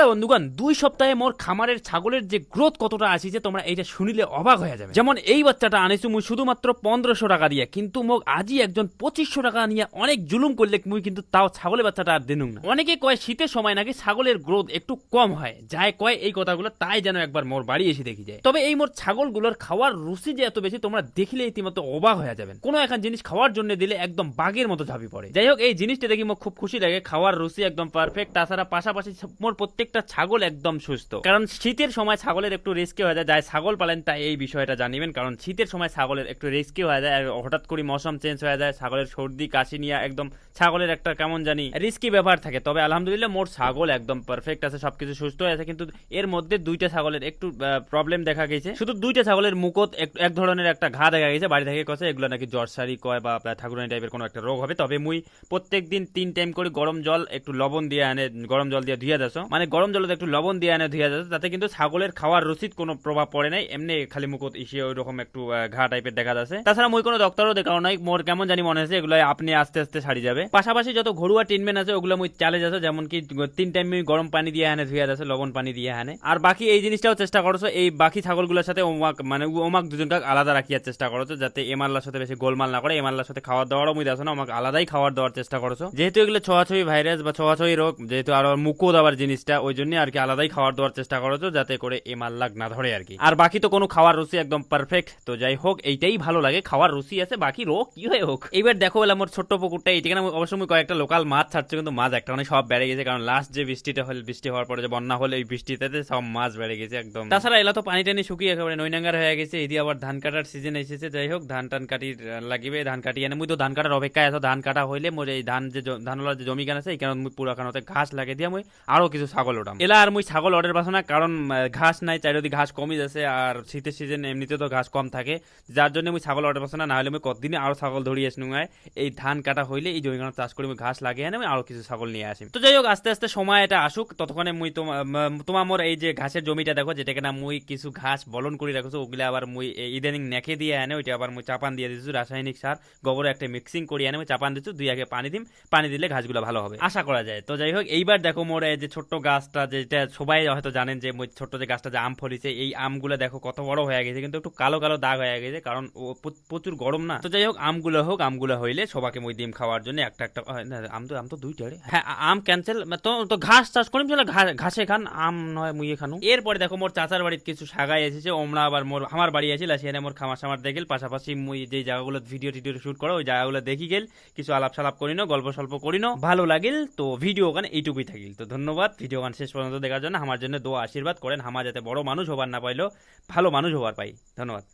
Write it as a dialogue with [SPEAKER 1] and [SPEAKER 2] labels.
[SPEAKER 1] Hello বন্ধুগণ, দুই সপ্তাহে মোর খামারের ছাগলের যে গ্রোথ কতটা আসিছে তোমরা এইটা শুনিলে অবাক হয়ে যাবে। যেমন এই বাচ্চাটা আনিছো মুই শুধুমাত্র পনেরোশো টাকা দিয়ে, কিন্তু মোক আজই একজন পঁচিশশো টাকা নিয়ে অনেক জুলুম করলে মুই কিন্তু তাও ছাগলের বাচ্চাটা আর দিনুম না। অনেকে কয় শীতের সময় নাকি ছাগলের গ্রোথ একটু কম হয়, যায় কয় এই কথাগুলো তাই যেন একবার মোর বাড়ি এসে দেখি যায়। তবে এই মোর ছাগলগুলোর খাওয়ার রুচি যে এত বেশি, তোমরা দেখলে ইতিমধ্যে অবাক হয়ে যাবেন। কোনো এখন জিনিস খাওয়ার জন্য দিলে একদম বাঘের মতো ঝাঁপি পড়ে। যাই হোক, এই জিনিসটা দেখি মোক খুব খুশি লাগে, খাওয়ার রুচি একদম পারফেক্ট তাছাড়া পাশাপাশি মোর প্রত্যেকটা ছাগল একদম সুস্থ। কারণ শীতের সময় ছাগলের একটু রিস্কি হয়ে যায়। যাই ছাগল পালেন তাই এই বিষয়টা জানিবেন। কারণ শীতের সময় ছাগলের একটু রিস্কি হয়ে যায়। হঠাৎ করে মৌসুম চেঞ্জ হয়ে যায়। ছাগলের সর্দি, কাশি নিয়ে একদম ছাগলের একটা কেমন জানি রিস্কি ব্যাপার থাকে। তবে আলহামদুলিল্লাহ মোর ছাগল একদম পারফেক্ট আছে, সবকিছু সুস্থ আছে। কিন্তু এর মধ্যে দুইটা ছাগলের একটু প্রবলেম দেখা গেছে। শুধু দুইটা ছাগলের মুখত এক- ধরনের একটা ঘা দেখা গেছে। বাড়ি থেকে কছে, এগুলো নাকি জ্বরসারি কয় বা ঠাকুরানি টাইপের কোনো একটা রোগ হবে। তবে মুই প্রত্যেক দিন তিন টাইম করে গরম জল, একটু লবণ দিয়ে আনে। গরম জল দিয়ে ধুয়ে দেছো মানে গরম জলে একটু লবণ দিয়ে আনে ধুয়ে দেছো তাতে কিন্তু ছাগলের খাওয়ার রুচিত কোনো প্রভাব পড়ে নাই। এমনি খালি মুখত ইসে ওই রকম একটু ঘা টাইপের দেখা যাচ্ছে। তাছাড়া মই কোনো ডক্টরও দেখাও নাই মোর কেমন জানি মনে হচ্ছে এগুলো আপনি আস্তে আস্তে সারি যাবে। পাশাপাশি যত ঘরোয়া ট্রিটমেন্ট আছে, ওগুলো মুই চালে যাচ্ছে, যেমন কি তিন টাইম গরম পানি দিয়ে আনে, ধুয়ে যাচ্ছে, লবণ পানি দিয়ে আনে। আর বাকি এই জিনিসটাও চেষ্টা করছ, এই বাকি ছাগলগুলোর সাথে ওমাক মানে ওমাক দুজনকে আলাদা রাখিয়ার চেষ্টা করছ, যাতে এমাল্লার সাথে বেশি গোলমাল না করে এমাল্লার সাথে খাওয়ার দাওয়ারও মুই দেখো না আমাকে আলাদাই খাওয়ার দেওয়ার চেষ্টা করছ। যেহেতু এগুলো ছোঁয়াছুঁই ভাইরাস বা ছোঁয়াছুঁই রোগ, যেহেতু আরও মুখো দেওয়ার জিনিসটা জন্য আর কি আলাদাই খাওয়ার দেওয়ার চেষ্টা করছ যাতে করে এ এমাল্লাক না ধরে আর কি। আর বাকি তো কোনো খাওয়ার রুচি একদম পারফেক্ট তো যাই হোক, এইটাই ভালো লাগে, খাওয়ার রুচি আছে, বাকি রোগ কি হয়ে হোক। এইবার দেখো বলে আমার ছোট্ট পুকুরটা এইটাকে না অবশ্য কয়েকটা লোকাল মাছ ছাড়ছে, কিন্তু মাছ একটা মানে সব বেড়ে গেছে, কারণ লাস্ট যে বৃষ্টিটা হল, বৃষ্টি হওয়ার পরে যে বন্যা হলে, এই বৃষ্টিতে সব মাছ বেড়ে গেছে একদম। তাছাড়া এলা তো পানি টানি শুকিয়ে একেবারে নৈনাঙ্গার হয়ে গেছে এদি আবার ধান কাটার সিজন এসেছে, যাই হোক, ধান টান কাটি লাগিবে, ধান কাটি এনে মুই তো ধান কাটার অপেক্ষায় আছো, ধান কাটা হইলে মোর এই ধান যে জ- ধানওয়ালা যে জমি কেন আছে এই কারণ মুই পুরা ঘাস লাগে দিয়া মুই আরও কিছু ছাগল ওঠাম এলা আর মুই ছাগল অর্ডার পাচ্ছ না কারণ ঘাস নাই চারিদিকে ঘাস কমই যাচ্ছে আর শীতের সিজন এমনিতে তো ঘাস কম থাকে। যার জন্য মুই ছাগল অর্ডার পাচ্ছ না হলে মুই কতদিনে আরও ছাগল ধরিয়ে আসনু এই ধান কাটা হইলে, এই জমি গান চাষ করে ঘাস লাগিয়ে আমি আরও কিছু ছাগল নিয়ে আসি তো যাই হোক, আস্তে আস্তে সময় এটা আসুক, ততক্ষণে মুই তোমা- তোমার মোর এই যে ঘাসের জমিটা দেখো যেটাকে না মুই কিছু ঘাস বলন করে রাখছো ওগুলা আবার মুই ইদানিং নেখে দিয়ে আনে, ওইটা আবার মুই চাপান দিয়ে দিচ্ছি রাসায়নিক সার গোবর একটা মিক্সিং করে আনে, মুই চাপান দিচ্ছি দুই আগে পানি দিম, পানি দিলে ঘাসগুলো ভালো হবে। আশা করা যায়। তো যাই হোক, এইবার দেখো মোর এই যে ছোট্ট গাছটা যেটা সবাই হয়তো জানেন যে ছোট্ট যে গাছটা যে আম ফলিছে, এই আমগুলো দেখো কত বড় হয়ে গেছে, কিন্তু একটু কালো কালো দাগ হয়ে গেছে, কারণ প্রচুর গরম না। তো যাই হোক, আমগুলো হোক, আমগুলো হইলে সবাইকে মই ডিম খাওয়ার জন্য একটা একটা আম তো আম তো দুইটা রে। হ্যাঁ আম ক্যান্সেল তো তো ঘাস চাষ করিম চলে ঘাসে খান, আম নয়, মুইয়ে খানু। এরপরে দেখো, মোর চাচার বাড়ির কিছু সাগাই এসেছে, ওমরা আবার মোর, আমার বাড়ি আছিল সেখানে মোর খামার সামার দেখিল, পাশাপাশি মুই যে জায়গাগুলো ভিডিও টিডিও শুট করো, ওই জায়গাগুলো দেখি গেল, কিছু আলাপ সালাপ করিনো, গল্প সল্প করিনো, ভালো লাগিল, তো ভিডিও গান এইটুকুই থাকিল। তো ধন্যবাদ ভিডিও গান শেষ পর্যন্ত দেখার জন্য আমার জন্য দোয়া, আশীর্বাদ করেন। আমার যাতে বড় মানুষ হবার না পাইলো, ভালো মানুষ হবার পাই। ধন্যবাদ।